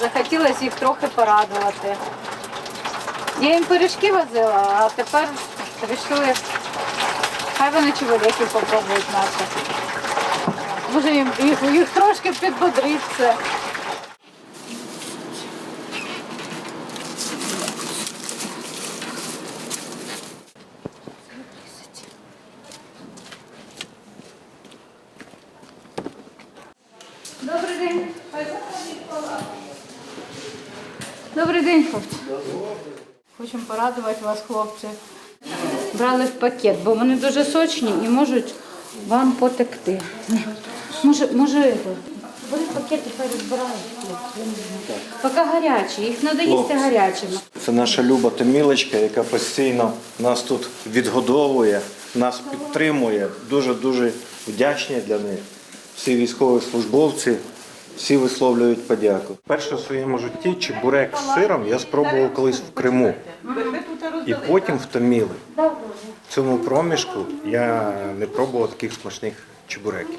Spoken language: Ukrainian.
захотілося їх трохи порадувати. Я їм пиріжки возила, а тепер вирішили, хай вони чебуреки попробують наші. Може їм їх, їх трошки підбодрить це. Добрий день. Добрий день, хлопці. Хочемо порадувати вас, хлопці. Брали в пакет, бо вони дуже сочні і можуть вам потекти. Може, може, это, бери пакет хай розбирають. Поки гарячі, їх треба їсти гарячими. Це наша Люба Томілочка, яка постійно нас тут відгодовує, нас підтримує. Дуже дуже вдячні для них. Всі військові службовці, всі висловлюють подяку. Перше в своєму житті чебурек з сиром я спробував колись в Криму. І потім втоміли. В цьому проміжку я не пробував таких смачних чебуреків.